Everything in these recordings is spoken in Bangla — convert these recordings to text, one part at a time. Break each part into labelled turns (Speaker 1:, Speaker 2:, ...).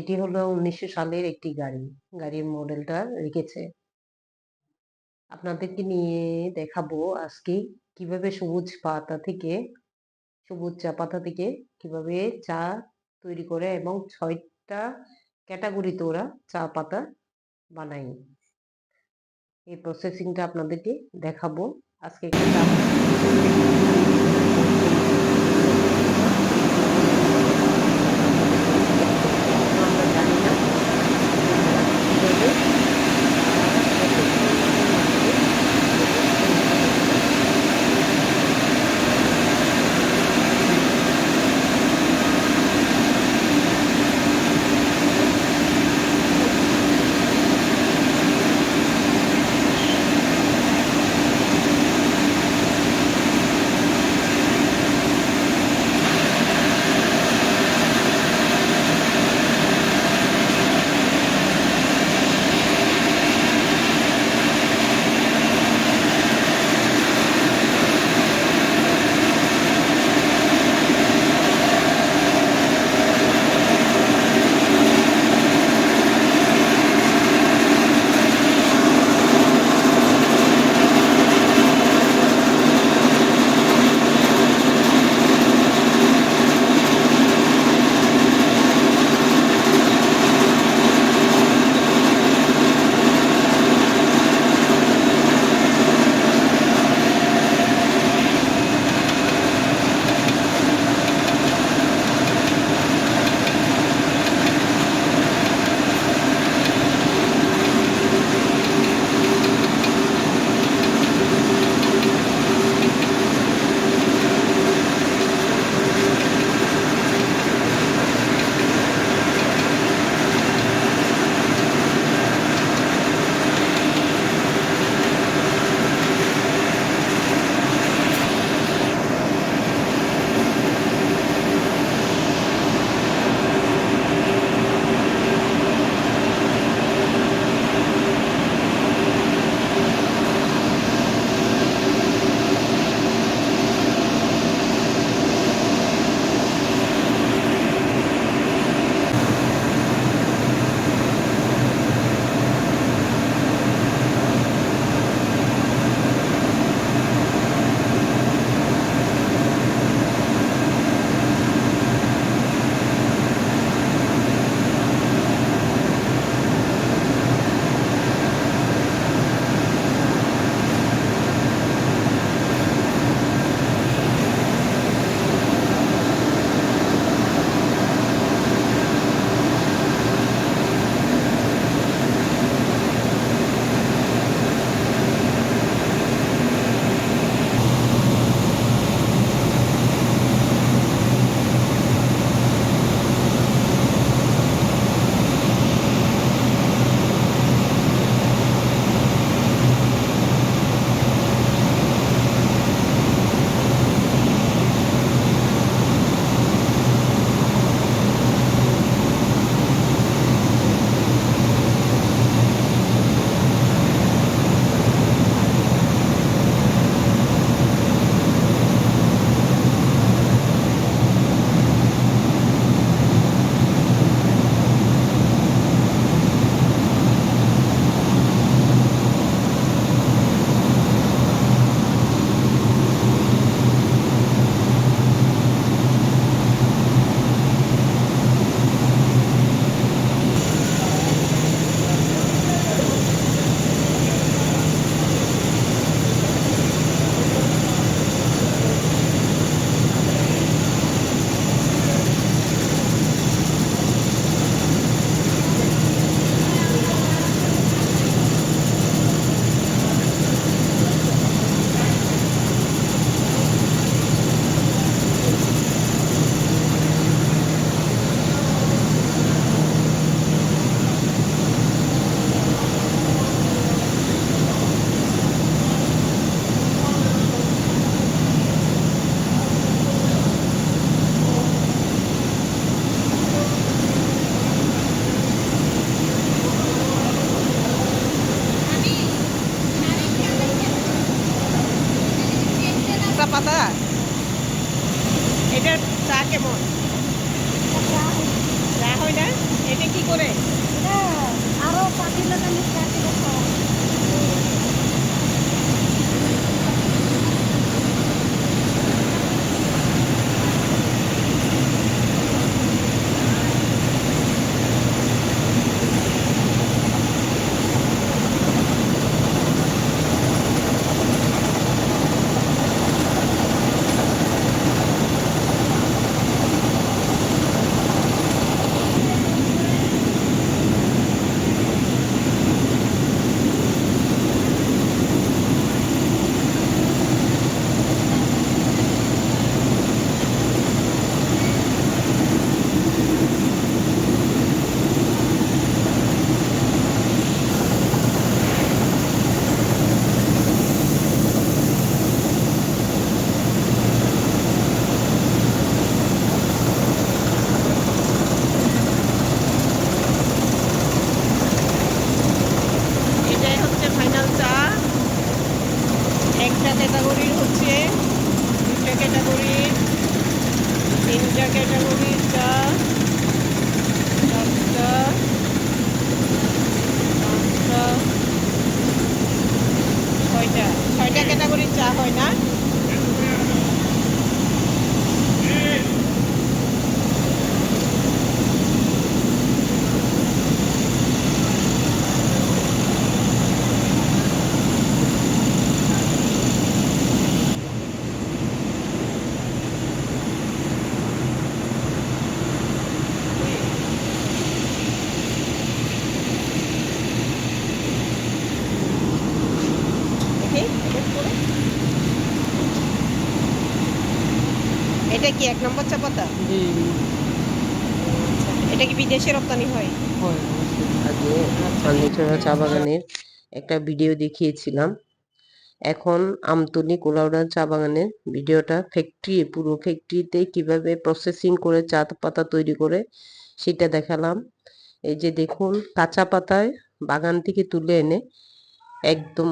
Speaker 1: এটি হলো উনিশশো সালের একটি গাড়ি। গাড়ির মডেলটা রেখেছে। আপনাদেরকে নিয়ে দেখাবো আজকে কীভাবে সবুজ পাতা থেকে, সবুজ চা পাতা থেকে কীভাবে চা তৈরি করে এবং ছয়টা ক্যাটাগরিতে ওরা চা পাতা বানায়। এই প্রসেসিংটা আপনাদেরকে দেখাবো। আজকে একটা এটার চা কেমন? চা হয় না? এটা কি করে?
Speaker 2: আরও পাতিল এটা কি এক নম্বর চা পাতা? এটা কি বিদেশে রপ্তানি হয়?
Speaker 1: আগে আচ্ছা, ফার্নিচার চা বাগানের একটা ভিডিও দেখিয়েছিলাম। এখন আমতলি কোলাউডার চা বাগানের ভিডিওটা ফ্যাক্টরি পুরো ফ্যাক্টরিতে কীভাবে প্রসেসিং করে চা পাতা তৈরি করে সেটা দেখালাম। এই যে দেখুন কাঁচা পাতায় বাগান থেকে তুলে এনে একদম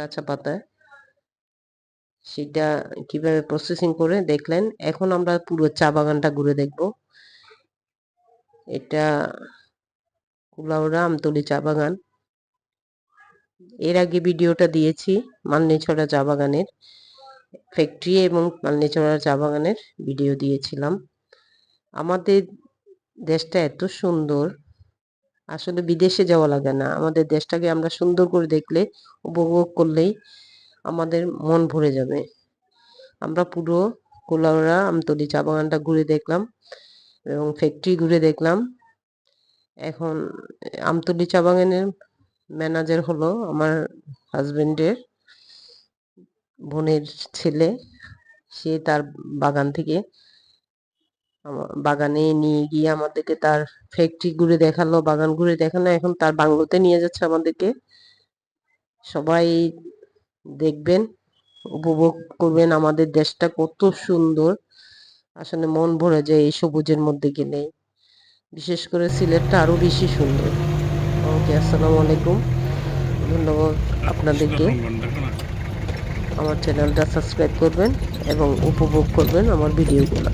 Speaker 1: কাঁচা পাতায়। সেটা কীভাবে প্রসেসিং করে দেখলেন। এখন আমরা পুরো চা বাগানটা ঘুরে দেখব। এটা কুলাউড়া আমতলি চা বাগান। এর আগে ভিডিওটা দিয়েছি মালনীছড়া চা বাগানের। ফ্যাক্টরি এবং মালনীছড়া চা বাগানের ভিডিও দিয়েছিলাম। আমাদের দেশটা এত সুন্দর। আসলে বিদেশে যাওয়া লাগে না। আমাদের দেশটাকে আমরা সুন্দর করে দেখলে, উপভোগ করলেই আমাদের মন ভরে যাবে। আমরা পুরো কুলাউড়া আমতলি চা বাগানটা ঘুরে দেখলাম এবং ফ্যাক্টরি ঘুরে দেখলাম। এখন আমতলি চা বাগানের ম্যানেজার হলো আমার হাজবেন্ডের বোনের ছেলে। সে তার বাগান থেকে বাগানে নিয়ে গিয়ে আমাদেরকে তার ফ্যাক্টরি ঘুরে দেখাল, বাগান ঘুরে দেখাল, এখন তার বাংলোতে নিয়ে যাচ্ছে আমাদেরকে। সবাই দেখবেন, উপভোগ করবেন আমাদের দেশটা কত সুন্দর। আসলে মন ভরে যায় এই সবুজের মধ্যে গেলে। বিশেষ করে সিলেটটা আরও বেশি সুন্দর। ওকে, আসসালামু আলাইকুম। ধন্যবাদ আপনাদেরকে। আমার চ্যানেলটা সাবস্ক্রাইব করবেন এবং উপভোগ করবেন আমার ভিডিওগুলো।